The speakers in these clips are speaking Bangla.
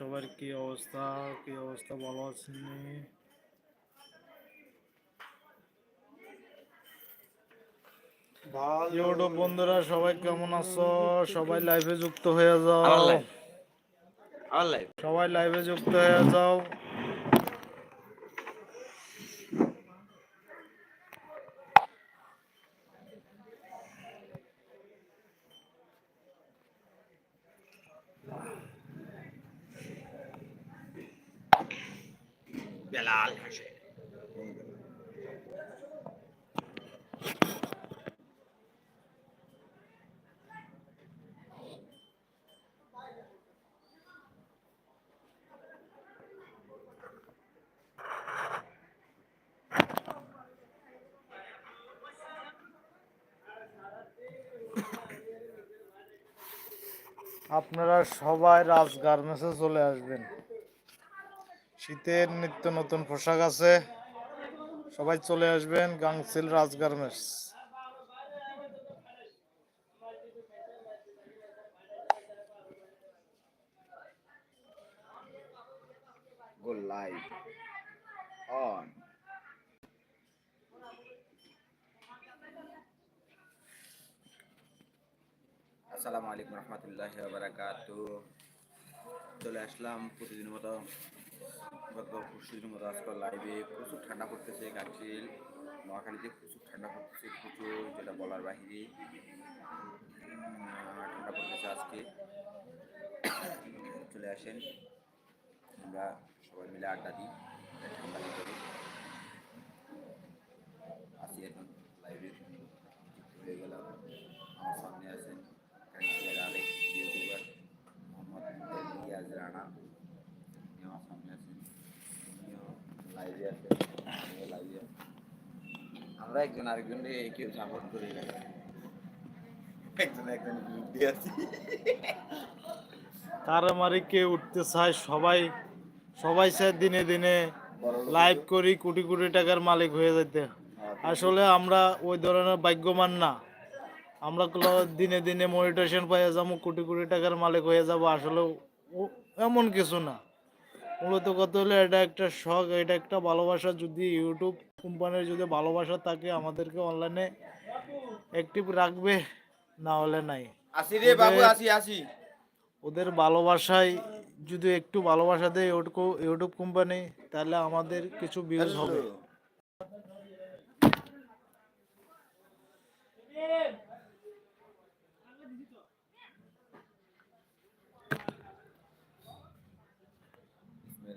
সবার কি অবস্থা? কি অবস্থা? ভালো আছেন ইউটিউব বন্ধুরা সবাই কেমন আছো? সবাই লাইভে যুক্ত হয়ে যাও। সবাই লাইভে যুক্ত হয়ে যাও। বেলাল আপনারা সবাই রাজ গার্মেন্টসে চলে আসবেন। শীতের নিত্য নতুন পোশাক আছে। সবাই চলে আসবেন গাংসিল Raj garments. Go live on. আসসালামু আলাইকুম রহমতুল্লাহ বারাকাত চলে আসলাম প্রতিদিন মতো গত পরশুদিন মতো আজকাল লাইভে প্রচুর ঠান্ডা পড়তেছে গাছিল নোয়াখালীতে প্রচুর ঠান্ডা পড়তেছে, প্রচুর যেটা বলার বাহিরে। ঠান্ডা পড়তেছে আজকে। চলে আসেন। আমরা সবাই মিলে আড্ডা দিই, ঠান্ডা ভিতরে আসি এখন লাইভে যুক্ত হয়ে গেলাম আমার সামনে আছেন কাঞ্চিয়ার আরেক ইউটিউবার মোহাম্মদ রিয়াজ রানা উনি আমার সামনে আছেন উনিও লাইভে আছেন আমিও লাইভে আছি আমরা একজন আরেকজনকে কেউ সাপোর্ট করি না। একজন একজন গ্রুপ দিয়ে আছি। তারা মারি কে উঠতে চায় সবাই সবাই চায় দিনে দিনে লাইভ করি কোটি কোটি টাকার মালিক হয়ে যেতে আসলে আমরা ওই ধরনের ভাগ্যবান না। আমরা দিনে দিনে মনিটেশন পাইয়া যাব কোটি কোটি টাকার মালিক হয়ে যাব আসলে এমন কিছু না। মূলত কথা হলে এটা একটা শখ এটা একটা ভালোবাসা। যদি ইউটিউব কোম্পানির যদি ভালোবাসা থাকে আমাদেরকে অনলাইনে অ্যাক্টিভ রাখবে না হলে নাই। আসি রে বাবু আসি আসি। ওদের ভালোবাসায় যদি একটু ভালোবাসা দেয় ইউটিউব ইউটিউব কোম্পানি তাহলে আমাদের কিছু ভিউজ হবে।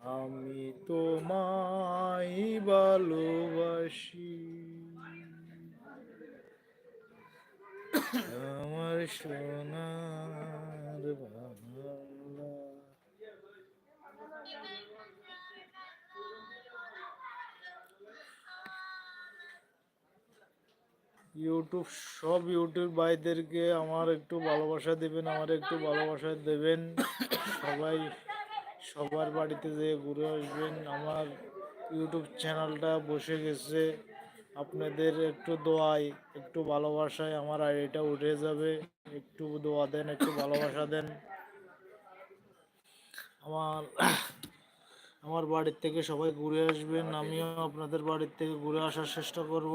আমি তোমায় ভালোবাসি। আমার সোনার ইউটিউব সব ইউটিউব ভাইদেরকে আমার একটু ভালোবাসা দেবেন, আমার একটু ভালোবাসা দেবেন। সবাই সবার বাড়িতে যেয়ে ঘুরে আসবেন। আমার ইউটিউব চ্যানেলটা বসে গেছে। আপনাদের একটু দোয়াই, একটু ভালোবাসায় আমার আইডিটা উঠে যাবে। একটু দোয়া দেন, একটু ভালোবাসা দেন। আমার আমার বাড়ির থেকে সবাই ঘুরে আসবেন। আমিও আপনাদের বাড়ির থেকে ঘুরে আসার চেষ্টা করব।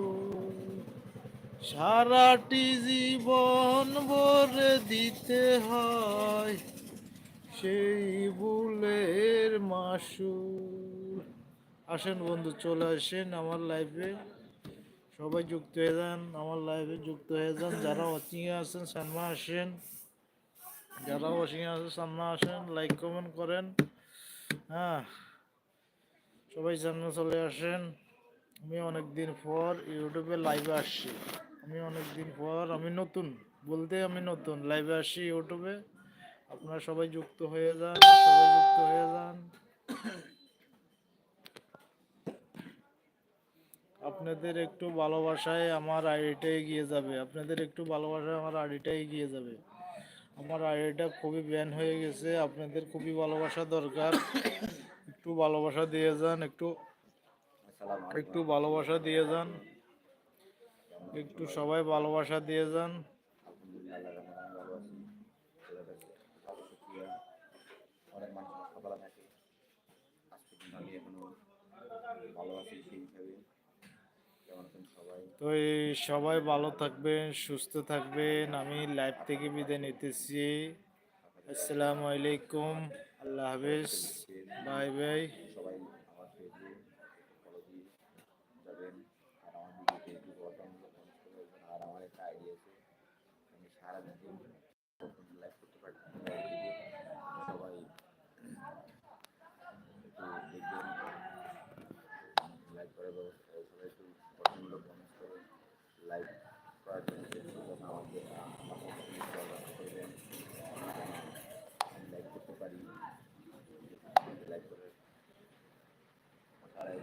সারাটি জীবন ভরে দিতে হয় সেই বুলের মাসুর আসেন বন্ধু, চলে আসেন আমার লাইফে সবাই যুক্ত হয়ে যান, আমার লাইফে যুক্ত হয়ে যান। যারা ওয়াচিং এ আছেন সামনে আসেন। যারা ওয়াচিং এ আছেন সামনে আসেন লাইক কমেন্ট করেন। হ্যাঁ সবাই সামনে চলে আসেন। আমি অনেক দিন পর ইউটিউবে লাইভে আসছি। আমি অনেক দিন পর, আমি নতুন, বলতে আমি নতুন। লাইভে আসি ইউটিউবে আপনারা সবাই যুক্ত হয়ে যান, সবাই যুক্ত হয়ে যান। আপনাদের একটু ভালোবাসায় আমার আইডিটা এগিয়ে যাবে। আপনাদের একটু ভালোবাসায় আমার আইডিটা এগিয়ে যাবে। আমার আইডিটা খুবই ব্যান হয়ে গেছে। আপনাদের খুবই ভালোবাসা দরকার। একটু ভালোবাসা দিয়ে যান, একটু একটু ভালোবাসা দিয়ে যান। একটু সবাই ভালোবাসা দিয়ে যান। তো সবাই ভালো থাকবেন, সুস্থ থাকবেন। আমি লাইভ থেকে বিদায় নিতেছি। আসসালামু আলাইকুম। আল্লাহ হাফেজ। Bye bye. সবাই Okay.